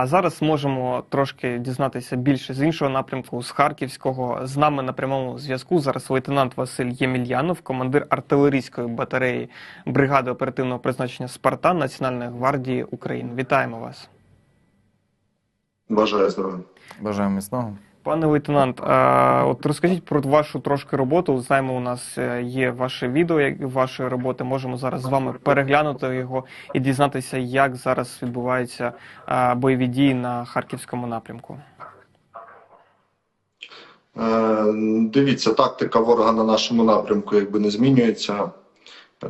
А зараз можемо трошки дізнатися більше з іншого напрямку, з Харківського. З нами на прямому зв'язку зараз лейтенант Василь Ємельянов, командир артилерійської батареї бригади оперативного призначення Спартан Національної гвардії України. Вітаємо вас. Бажаю здоров'я. Бажаю міцного. Пане лейтенант, а, от розкажіть про вашу трошки роботу. Знаємо, у нас е, є ваше відео вашої роботи. Можемо зараз з вами переглянути його і дізнатися, як зараз відбуваються бойові дії на харківському напрямку. Е, Дивіться, тактика ворога на нашому напрямку якби не змінюється.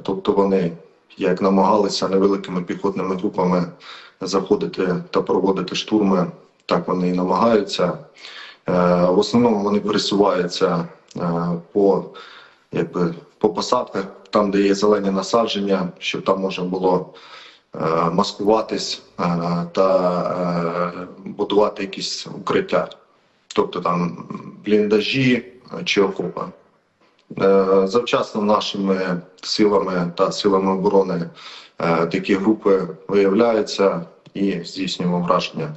Тобто вони як намагалися невеликими піхотними групами заходити та проводити штурми, так вони і намагаються. Е, В основному вони пересуваються е, по, якби, по посадках, там, де є зелені насадження, щоб там можна було е, маскуватись та будувати якісь укриття. Тобто там бліндажі чи окопи. Е, Завчасно нашими силами та силами оборони такі групи виявляються і здійснюємо враження.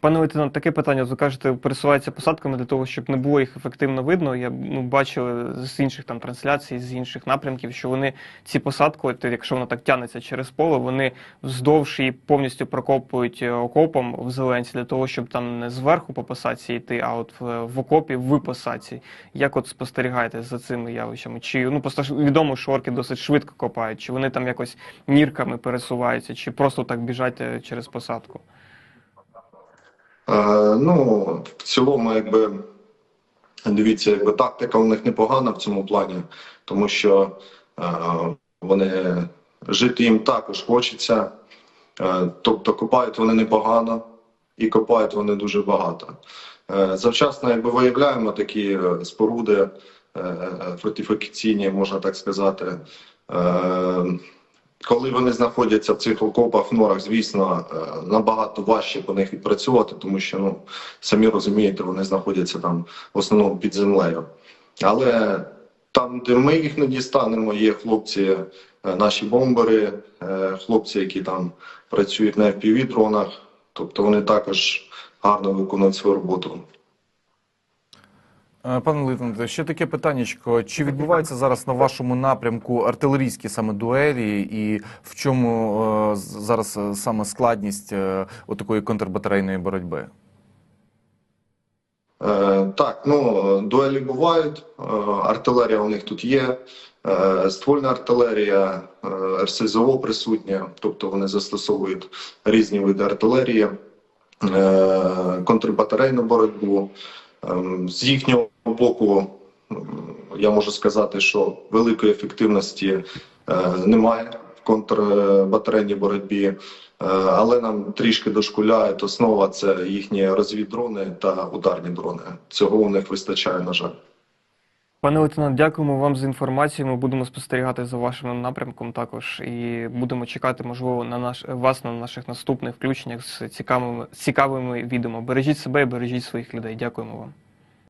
Пане лейтенант, таке питання. Ви кажете, пересуваються посадками для того, щоб не було їх ефективно видно. Я ну, бачив з інших там трансляцій, з інших напрямків, що вони ці посадки, от, якщо воно так тягнеться через поле, вони вздовж і повністю прокопують е, окопом в зеленці для того, щоб там не зверху по посадці йти, а от в, в окопі в посадці. Як от спостерігаєте за цими явищами? Чи ну просто відомо, що орки досить швидко копають, чи вони там якось нірками пересуваються, чи просто так біжать е, через посадку? Е, Ну, в цілому, якби дивіться, якби тактика у них непогана в цьому плані, тому що е, вони жити їм також хочеться. Е, тобто копають вони непогано і копають вони дуже багато. Завчасно, якби виявляємо такі споруди фортифікаційні, можна так сказати. Коли вони знаходяться в цих окопах, в норах, звісно, е, набагато важче по них відпрацювати, тому що, ну, самі розумієте, вони знаходяться там в основному під землею. Але там, де ми їх не дістанемо, є хлопці, е, наші бомбери, е, хлопці, які там працюють на FPV-дронах, тобто вони також гарно виконують свою роботу. Е, Пане лейтенанте, ще таке питаннячко. Чи відбуваються зараз на вашому напрямку артилерійські саме дуелі, і в чому е, зараз е, саме складність е, отакої контрбатарейної боротьби? Так, ну дуелі бувають. Артилерія у них тут є. Ствольна артилерія, РСЗО присутня, тобто вони застосовують різні види артилерії, контрбатарейну боротьбу. Ем, З їхнього боку, я можу сказати, що великої ефективності е, немає в контрбатарейній боротьбі. Е, Але нам трішки дошкуляють. Основа це їхні розвіддрони та ударні дрони. Цього у них вистачає, на жаль. Пане лейтенант, дякуємо вам за інформацію. Ми будемо спостерігати за вашим напрямком також і будемо чекати, можливо, на наш вас на наших наступних включеннях з цікавими цікавими відео. Бережіть себе і бережіть своїх людей. Дякуємо вам.